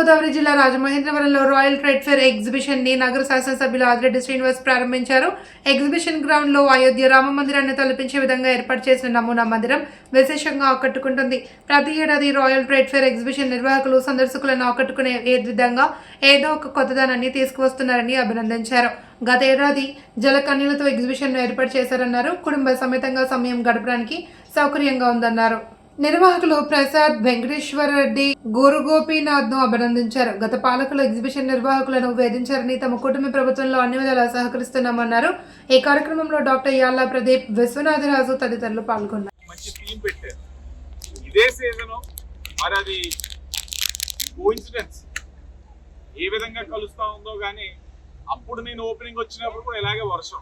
తూర్పుగోదావరి జిల్లా రాజమహేంద్రవరంలో royal trade fair ఎగ్జిబిషన్ని నగర శాసనసభ్యులు ఆదిరెడ్డి శ్రీనివాస్ ప్రారంభించారు. ఎగ్జిబిషన్ గ్రౌండ్లో అయోధ్య రామ మందిరాన్ని తలపించే విధంగా ఏర్పాటు చేసిన నమూనా మందిరం విశేషంగా ఆకట్టుకుంటుంది. ప్రతి ఏడాది రాయల్ ట్రేడ్ ఫేర్ ఎగ్జిబిషన్ నిర్వాహకులు సందర్శకులను ఆకట్టుకునే ఏ విధంగా ఏదో ఒక కొత్తదనాన్ని తీసుకువస్తున్నారని అభినందించారు. గత ఏడాది జలకన్యలతో ఎగ్జిబిషన్ను ఏర్పాటు చేశారన్నారు. కుటుంబ సమేతంగా సమయం గడపడానికి సౌకర్యంగా ఉందన్నారు. నిర్వాహకులు ప్రసాద్ వెంకటేశ్వర రెడ్డి గోరు గోపీనాథ్ను అభినందించారు. గత పాలకులు ఎగ్జిబిషన్ నిర్వాహకులను వేధించారని తమ కుటుంబ ప్రభుత్వంలో అన్ని విధాలా సహకరిస్తున్నామన్నారు. ఈ కార్యక్రమంలో డాక్టర్ యాల్లా ప్రదీప్ విశ్వనాథరాజు తదితరులు పాల్గొన్నారు. మంచి ఇదే సీజను మరి అది కోఇన్సిడెన్స్. ఏ విధంగా కలుస్తా ఉందో కానీ అప్పుడు నేను ఓపెనింగ్ వచ్చినప్పుడు కూడా ఇలాగే వర్షం.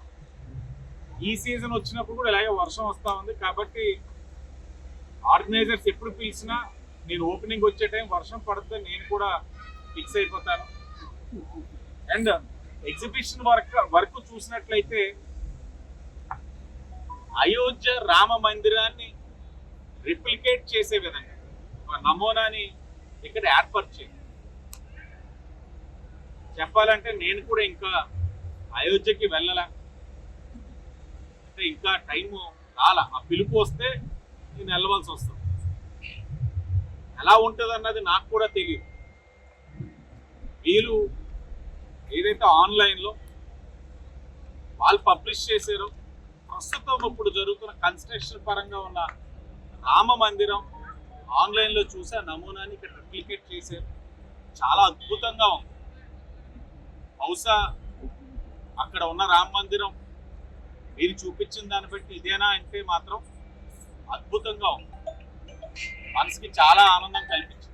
ఈ సీజన్ వచ్చినప్పుడు కూడా ఇలాగే వర్షం వస్తూ ఉంది కాబట్టి ఆర్గనైజర్స్ ఎప్పుడు పిలిచినా నేను ఓపెనింగ్ వచ్చే టైం వర్షం పడితే నేను కూడా ఫిక్స్ అయిపోతాను. అండ్ ఎగ్జిబిషన్ వర్క్ వర్క్ చూసినట్లయితే అయోధ్య రామ మందిరాన్ని రిప్లికేట్ చేసే విధంగా ఒక నమూనాని ఇక్కడ ఏర్పరిచింది చెప్పాలంటే నేను కూడా ఇంకా అయోధ్యకి వెళ్ళలే. అంటే ఇంకా టైము రాలా. ఆ పిలుపు వస్తే నేను వెళ్ళవలసి వస్తుంది. ఎలా ఉంటుంది అన్నది నాకు కూడా తెలియదు వీళ్ళు ఏదైతే ఆన్లైన్లో వాళ్ళు పబ్లిష్ చేశారో ప్రస్తుతం ఇప్పుడు జరుగుతున్న కన్స్ట్రక్షన్ పరంగా ఉన్న రామ మందిరం ఆన్లైన్లో చూసే నమూనాని ఇక్కడ రిప్లికేట్ చేశారు. చాలా అద్భుతంగా ఉంది. బహుశా అక్కడ ఉన్న రామ మందిరం మీరు చూపించిన దాన్ని బట్టి ఇదేనా అంటే మాత్రం అద్భుతంగా ఉంది. మనసుకి చాలా ఆనందం కల్పించింది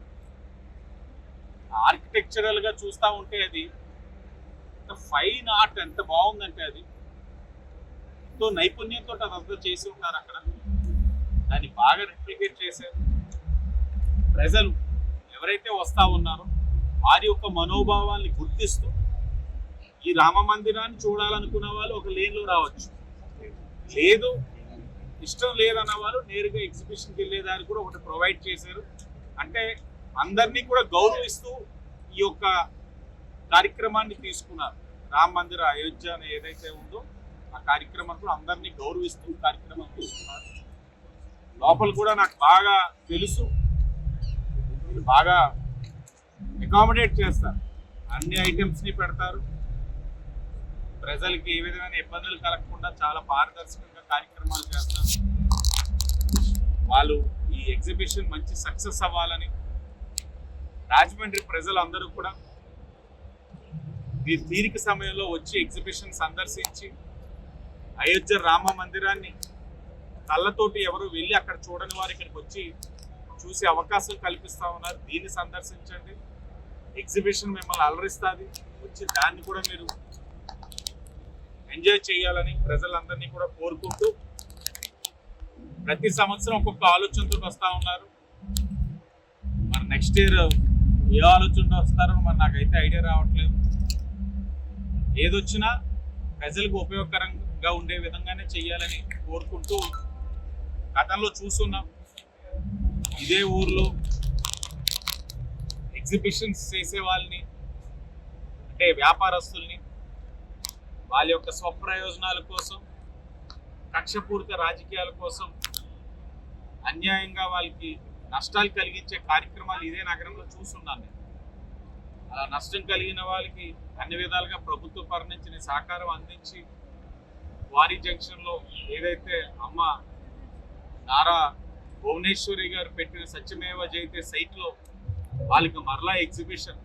ఆర్కిటెక్చరల్గా చూస్తూ చూస్తా ఉంటే అది ఫైన్ ఆర్ట్ ఎంత బాగుందంటే అది. ఎంతో నైపుణ్యంతో అదంతా చేసి ఉన్నారు అక్కడ. దాన్ని బాగా రిప్లికేట్ చేశారు. ప్రజలు ఎవరైతే వస్తూ ఉన్నారో వారి యొక్క మనోభావాల్ని గుర్తిస్తూ ఈ రామ మందిరాన్ని చూడాలనుకున్న వాళ్ళు ఒక లేన్లో రావచ్చు. లేదు ఇష్టం లేదన్న వాళ్ళు నేరుగా ఎగ్జిబిషన్కి వెళ్ళేదానికి కూడా ఒకటి ప్రొవైడ్ చేశారు. అంటే అందరినీ కూడా గౌరవిస్తూ ఈ యొక్క కార్యక్రమాన్ని తీసుకున్నారు. రామ మందిర అయోధ్య అని ఏదైతే ఉందో ఆ కార్యక్రమం కూడా అందరినీ గౌరవిస్తూ కార్యక్రమం తీసుకున్నారు. లోపల కూడా నాకు బాగా తెలుసు. బాగా అకామిడేట్ చేస్తారు. అన్ని ఐటమ్స్ని పెడతారు. ప్రజలకి ఏ విధమైన ఇబ్బందులు కలగకుండా చాలా పారదర్శకంగా కార్యక్రమాలు చేస్తారు. ఎగ్జిబిషన్ మంచి సక్సెస్ అవ్వాలని రాజమండ్రి ప్రజలందరూ కూడా దీనికి తీరిక సమయంలో వచ్చి ఎగ్జిబిషన్ సందర్శించి అయోధ్య రామ మందిరాన్ని కళ్ళతోటి ఎవరు వెళ్ళి అక్కడ చూడని వారు ఇక్కడికి వచ్చి చూసే అవకాశం కల్పిస్తా ఉన్నారు. దీన్ని సందర్శించండి. ఎగ్జిబిషన్ మిమ్మల్ని అలరిస్తుంది. వచ్చి దాన్ని కూడా మీరు ఎంజాయ్ చేయాలని ప్రజలందరినీ కూడా కోరుకుంటూ ప్రతి సంవత్సరం ఒక్కొక్క ఆలోచనతో వస్తూ ఉన్నారు. మరి నెక్స్ట్ ఇయర్ ఏ ఆలోచనతో వస్తారో మరి నాకైతే ఐడియా రావట్లేదు. ఏదొచ్చినా ప్రజలకు ఉపయోగకరంగా ఉండే విధంగానే చేయాలని కోరుకుంటూ గతంలో చూస్తున్నాం ఇదే ఊర్లో ఎగ్జిబిషన్స్ చేసే వాళ్ళని అంటే వ్యాపారస్తుల్ని వాళ్ళ యొక్క స్వప్రయోజనాల కోసం కక్షపూరిత రాజకీయాల కోసం అన్యాయంగా వాళ్ళకి నష్టాలు కలిగించే కార్యక్రమాలు ఇదే నగరంలో చూస్తున్నాను నేను. అలా నష్టం కలిగిన వాళ్ళకి అన్ని విధాలుగా ప్రభుత్వ పరణించిన సహకారం అందించి వారి జంక్షన్లో ఏదైతే అమ్మ నారా భువనేశ్వరి గారు పెట్టిన సత్యమేవ జయితే సైట్లో వాళ్ళకి మరలా ఎగ్జిబిషన్.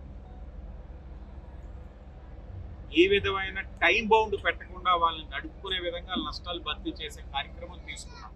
ఏ విధమైన టైం బౌండ్ పెట్టకుండా వాళ్ళని నడుపుకునే విధంగా నష్టాలు భర్తీ చేసే కార్యక్రమం తీసుకున్నాం.